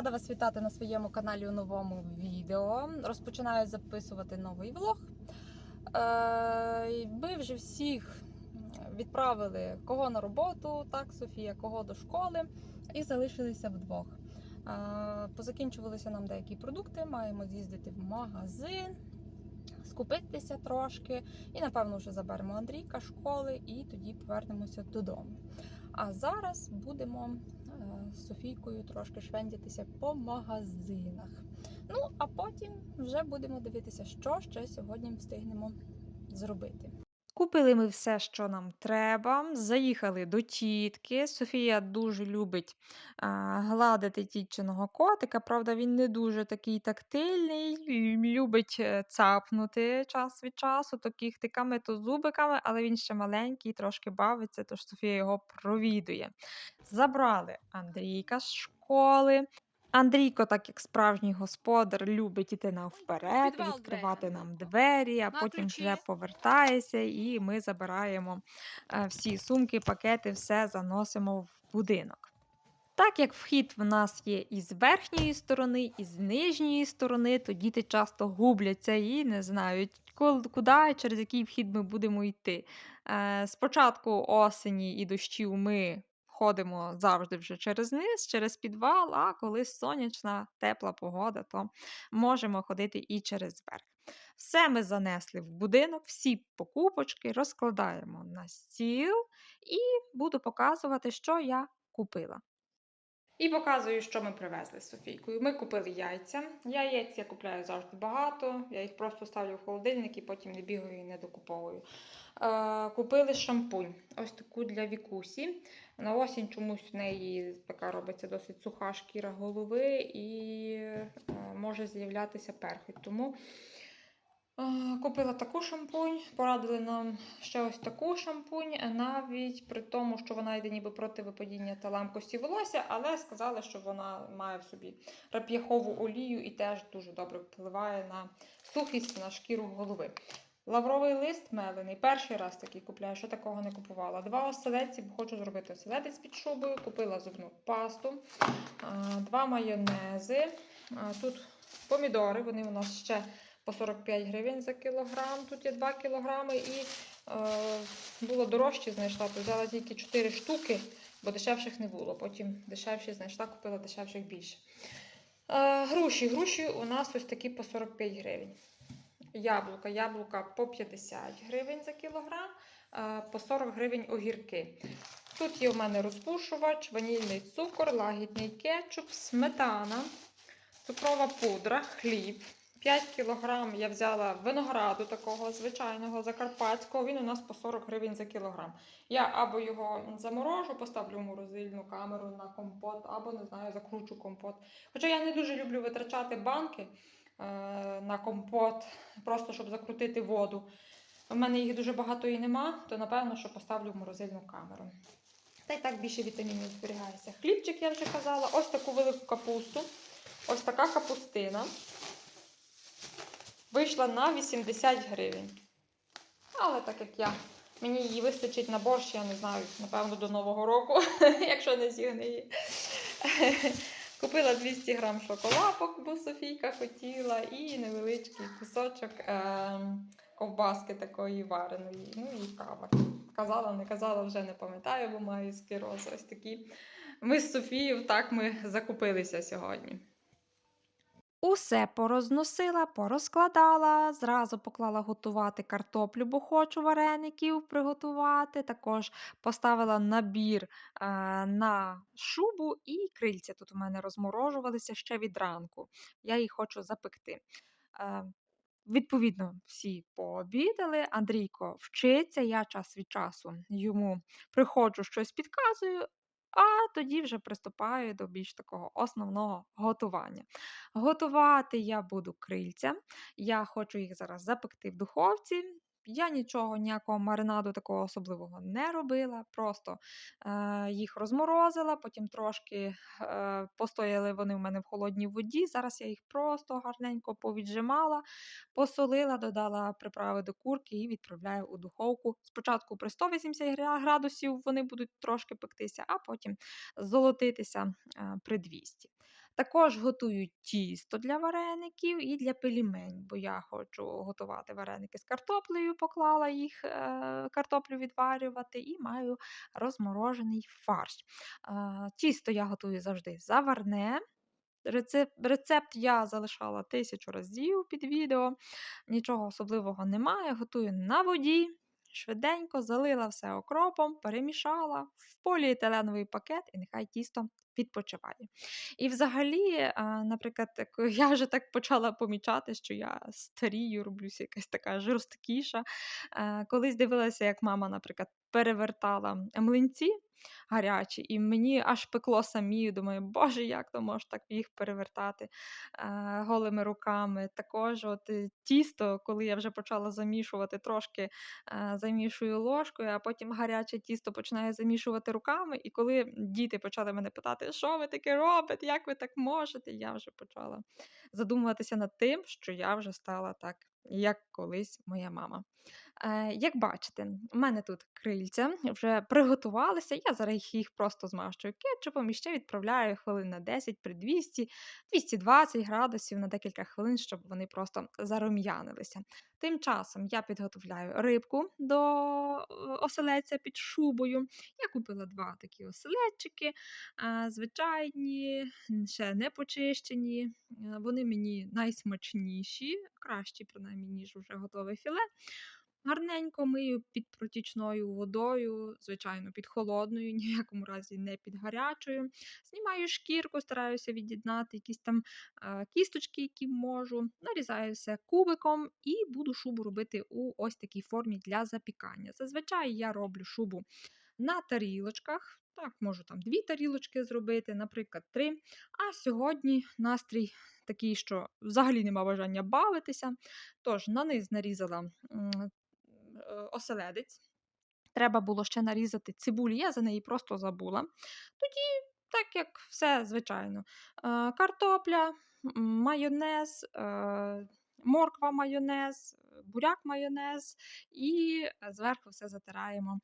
Рада вас вітати на своєму каналі у новому відео. Розпочинаю записувати новий влог. Е, Ми вже всіх відправили кого на роботу, так, Софія, кого до школи, і залишилися вдвох. Е, Позакінчувалися нам деякі продукти, маємо з'їздити в магазин, скупитися трошки, і напевно вже заберемо Андрійка школи, і тоді повернемося додому. А зараз будемо з Софійкою трошки швендятися по магазинах. Ну, а потім вже будемо дивитися, що ще сьогодні встигнемо зробити. Купили ми все, що нам треба. Заїхали до тітки. Софія дуже любить а, гладити тітчиного котика. Правда, він не дуже такий тактильний, любить е, цапнути час від часу, то кіхтиками, то зубиками, але він ще маленький, трошки бавиться, тож Софія його провідує. Забрали Андрійка з школи. Андрійко, так як справжній господар, любить іти навперед, Підвал відкривати двері. нам двері, а На потім ключі. вже повертається, і ми забираємо е, всі сумки, пакети, все заносимо в будинок. Так як вхід в нас є і з верхньої сторони, і з нижньої сторони, то діти часто губляться і не знають, куди через який вхід ми будемо йти. Е, Спочатку осені і дощів ми ходимо завжди вже через низ, через підвал, а коли сонячна, тепла погода, то можемо ходити і через верх. Все ми занесли в будинок, всі покупочки розкладаємо на стіл і буду показувати, що я купила. І показую, що ми привезли з Софійкою. Ми купили яйця. Яєць я купляю завжди багато. Я їх просто ставлю в холодильник і потім не бігаю і не докуповую. Е, купили шампунь. Ось таку для вікусі. На осінь чомусь в неї така робиться досить суха шкіра голови і е, може з'являтися перхоть. Тому купила таку шампунь, порадили нам ще ось таку шампунь, е, навіть при тому, що вона йде ніби проти випадіння та ламкості волосся, але сказали, що вона має в собі рап'яхову олію і теж дуже добре впливає на сухість на шкіру голови. Лавровий лист мелений. Перший раз такий купляю, що такого не купувала. Два оселедці, бо хочу зробити оселедець під шубою. Купила зубну пасту, два майонези. Тут помідори, вони у нас ще по 45 гривень за кілограм. Тут є 2 кілограми і е, було дорожче, знайшла, то взяла тільки 4 штуки, бо дешевших не було. Потім дешевші знайшла, купила дешевших більше. Е, груші. Груші у нас ось такі по 45 гривень. Яблука. Яблука по 50 гривень за кілограм, е, по 40 гривень огірки. Тут є у мене розпушувач, ванільний цукор, лагідний кетчуп, сметана, цукрова пудра, хліб. 5 кілограм я взяла винограду такого звичайного закарпатського. Він у нас по 40 гривень за кілограм. Я або його заморожу, поставлю в морозильну камеру на компот, або не знаю, закручу компот. Хоча я не дуже люблю витрачати банки е, на компот, просто щоб закрутити воду. У мене їх дуже багато і нема, то напевно, що поставлю в морозильну камеру. Та й так більше вітамінів зберігається. Хлібчик я вже казала, ось таку велику капусту. Ось така капустина. Вийшла на 80 гривень. Але так як я, мені її вистачить на борщ, я не знаю, напевно, до Нового року, якщо не зігниє. Купила 200 грам шоколадок, бо Софійка хотіла, і невеличкий кусочок е- ковбаски такої вареної. Ну і кава. Казала, не казала, вже не пам'ятаю, бо маю склероз. Ось такі. Ми з Софією так ми закупилися сьогодні. Усе порозносила, порозкладала, зразу поклала готувати картоплю, бо хочу вареників приготувати. Також поставила набір е, на шубу і крильця тут у мене розморожувалися ще від ранку. Я їх хочу запекти. Е, Відповідно, всі пообідали. Андрійко вчиться, я час від часу йому приходжу, щось підказую, а тоді вже приступаю до більш такого основного готування. Готувати я буду крильця. Я хочу їх зараз запекти в духовці. Я нічого, ніякого маринаду такого особливого не робила. Просто е, їх розморозила, потім трошки е, постояли вони в мене в холодній воді. Зараз я їх просто гарненько повіджимала, посолила, додала приправи до курки і відправляю у духовку. Спочатку при 180 градусів вони будуть трошки пектися, а потім золотитися е, при 200. Також готую тісто для вареників і для пельменів, бо я хочу готувати вареники з картоплею, поклала їх, е, картоплю відварювати, і маю розморожений фарш. Е, Тісто я готую завжди заварне. Рецепт, рецепт я залишала тисячу разів під відео, нічого особливого немає. Готую на воді, швиденько залила все окропом, перемішала в поліетиленовий пакет, і нехай тісто відпочиває. І взагалі, наприклад, я вже так почала помічати, що я старію, роблюся якась така жорсткіша. Колись дивилася, як мама, наприклад, перевертала млинці гарячі, і мені аж пекло самі. Думаю, боже, як то можеш так їх перевертати е, голими руками. Також от е, тісто, коли я вже почала замішувати, трошки е, замішую ложкою, а потім гаряче тісто починаю замішувати руками. І коли діти почали мене питати, що ви таке робите, як ви так можете, я вже почала задумуватися над тим, що я вже стала так, як колись моя мама. Е, як бачите, у мене тут крильця вже приготувалися. Я зараз їх просто змащую кетчупом і ще відправляю хвилин на 10 при 200 220 градусів на декілька хвилин, щоб вони просто зарум'янилися. Тим часом я підготовляю рибку до е, оселедця під шубою. Я купила два такі оселедчики, е, звичайні, ще не почищені. Вони мені найсмачніші, кращі, принаймні, ніж вже готове філе. Гарненько мию під протічною водою, звичайно, під холодною, ні в якому разі не під гарячою. Знімаю шкірку, стараюся від'єднати якісь там е, кісточки, які можу. Нарізаю все кубиком і буду шубу робити у ось такій формі для запікання. Зазвичай я роблю шубу на тарілочках. Так, можу там дві тарілочки зробити, наприклад, три. А сьогодні настрій такий, що взагалі нема бажання бавитися. Тож на низ нарізала оселедець. Треба було ще нарізати цибулі, я за неї просто забула. Тоді, так як все звичайно, е, картопля, майонез, е, морква майонез, буряк майонез і е, зверху все затираємо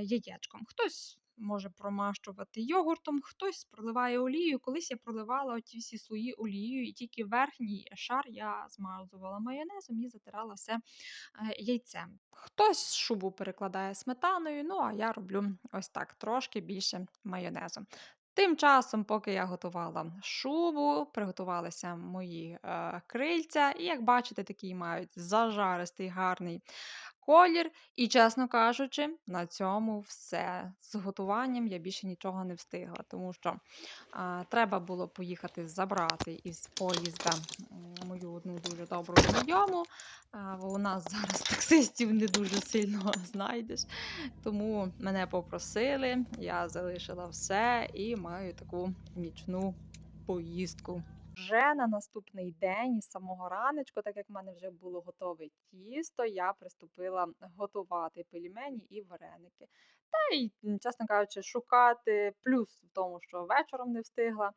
яєчком. Хтось може промащувати йогуртом, хтось проливає олією. Колись я проливала оті всі слої олією, і тільки верхній шар я змазувала майонезом і затирала все е, яйцем. Хтось шубу перекладає сметаною, ну а я роблю ось так трошки більше майонезом. Тим часом, поки я готувала шубу, приготувалися мої е, крильця, і як бачите, такий мають зажаристий гарний колір. І, чесно кажучи, на цьому все. З готуванням я більше нічого не встигла, тому що а, треба було поїхати забрати із поїзда мою одну дуже добру знайому. А, у нас зараз таксистів не дуже сильно знайдеш. Тому мене попросили, я залишила все і маю таку нічну поїздку. Вже на наступний день, із самого ранечку, так як в мене вже було готове тісто, я приступила готувати пельмені і вареники. Та й, чесно кажучи, шукати плюс в тому, що вечором не встигла.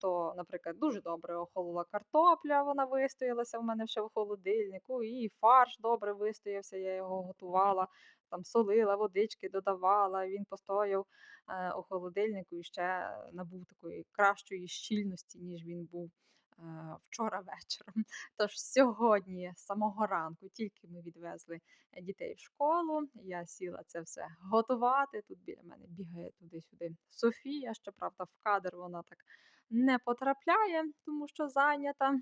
То, наприклад, дуже добре охолола картопля, вона вистоялася в мене ще в холодильнику, і фарш добре вистоявся, я його готувала, там солила, водички додавала, він постояв е, у холодильнику і ще набув такої кращої щільності, ніж він був е, вчора вечором. Тож сьогодні, з самого ранку, тільки ми відвезли дітей в школу, я сіла це все готувати. Тут біля мене бігає туди-сюди Софія. Щоправда, в кадр вона так не потрапляє, тому що зайнята.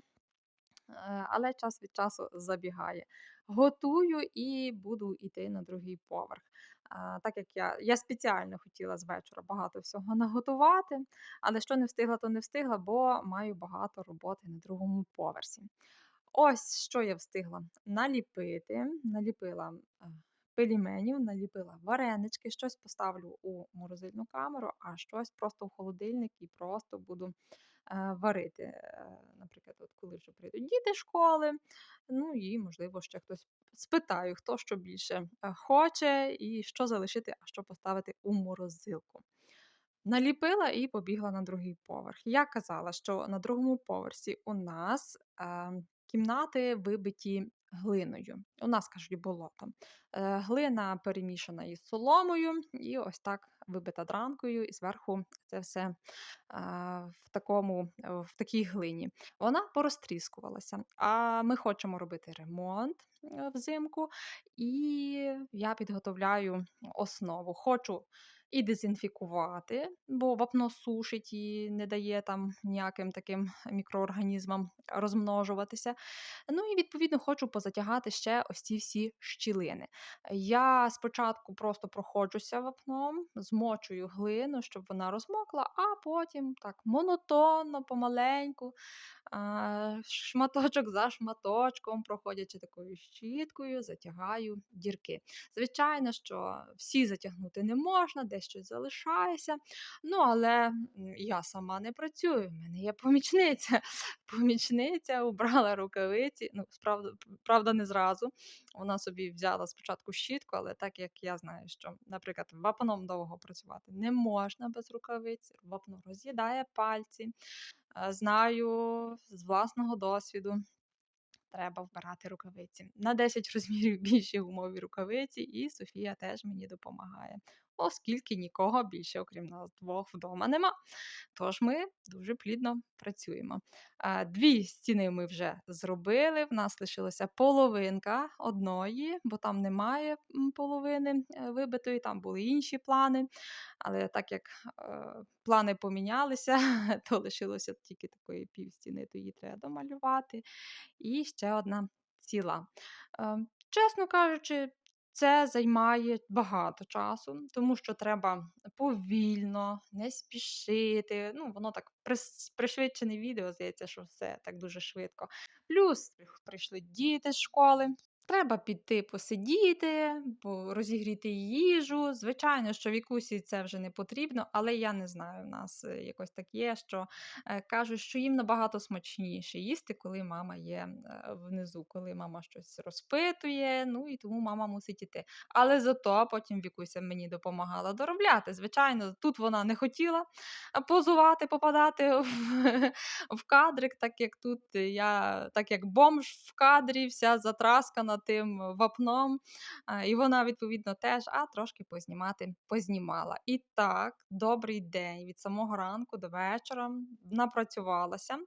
Е, Але час від часу забігає. Готую і буду йти на другий поверх. Так як я, я спеціально хотіла з вечора багато всього наготувати, але що не встигла, то не встигла, бо маю багато роботи на другому поверсі. Ось що я встигла наліпити. Наліпила е, пельменів, наліпила варенички, щось поставлю у морозильну камеру, а щось просто в холодильник і просто буду варити. Е, Наприклад, от коли вже прийдуть діти школи, ну і, можливо, ще хтось спитаю, хто що більше е, хоче і що залишити, а що поставити у морозилку. Наліпила і побігла на другий поверх. Я казала, що на другому поверсі у нас е, кімнати вибиті глиною. У нас кажуть болотом. Е, Глина перемішана із соломою, і ось так вибита дранкою, і зверху це все в, такому, е, в такій глині. Вона порозтріскувалася. А ми хочемо робити ремонт е, взимку, і я підготовляю основу. Хочу і дезінфікувати, бо вапно сушить і не дає там ніяким таким мікроорганізмам розмножуватися. Ну і відповідно хочу позатягати ще ось ці всі щілини. Я спочатку просто проходжуся вапном, змочую глину, щоб вона розмокла, а потім так монотонно, помаленьку, шматочок за шматочком, проходячи такою щіткою, затягаю дірки. Звичайно, що всі затягнути не можна, десь щось залишається. Ну, але я сама не працюю. В мене є помічниця. Помічниця убрала рукавиці. Ну, справда, правда, не зразу. Вона собі взяла спочатку щітку, але так як я знаю, що, наприклад, вапном довго працювати не можна без рукавиць, вапно роз'їдає пальці. Е, Знаю з власного досвіду. Треба вбирати рукавиці. На 10 розмірів більші гумові рукавиці, і Софія теж мені допомагає, оскільки нікого більше, окрім нас двох, вдома нема. Тож ми дуже плідно працюємо. Е, Дві стіни ми вже зробили. В нас лишилася половинка одної, бо там немає половини е, вибитої, там були інші плани. Але так як е, плани помінялися, то лишилося тільки такої півстіни, то її треба домалювати. І ще одна ціла. Чесно кажучи, це займає багато часу, тому що треба повільно, не спішити. Ну, воно так пришвидшене відео, здається, що все так дуже швидко. Плюс прийшли діти з школи. Треба піти посидіти, розігріти їжу. Звичайно, що вікусі це вже не потрібно, але я не знаю. У нас е, якось так є, що е, кажуть, що їм набагато смачніше їсти, коли мама є е, внизу, коли мама щось розпитує. Ну і тому мама мусить іти. Але зато потім Вікуся мені допомагала доробляти. Звичайно, тут вона не хотіла позувати, попадати в, в кадрик, так як тут я, так як бомж в кадрі, вся затраскана тим вапном. І вона, відповідно, теж, а трошки познімати познімала. І так, добрий день від самого ранку до вечора напрацювалася.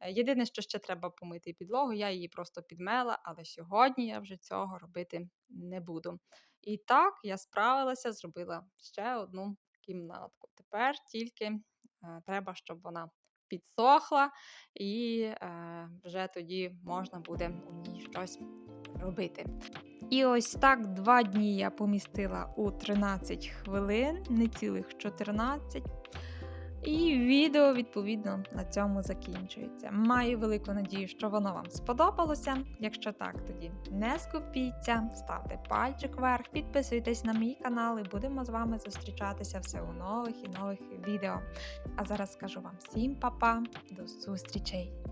Е, Єдине, що ще треба помити підлогу, я її просто підмела, але сьогодні я вже цього робити не буду. І так я справилася, зробила ще одну кімнатку. Тепер тільки е, треба, щоб вона підсохла, і е, вже тоді можна буде у ній щось робити. І ось так два дні я помістила у 13 хвилин, не цілих 14. І відео, відповідно, на цьому закінчується. Маю велику надію, що воно вам сподобалося. Якщо так, тоді не скупіться, ставте пальчик вверх, підписуйтесь на мій канал і будемо з вами зустрічатися все у нових і нових відео. А зараз скажу вам всім па-па, до зустрічей!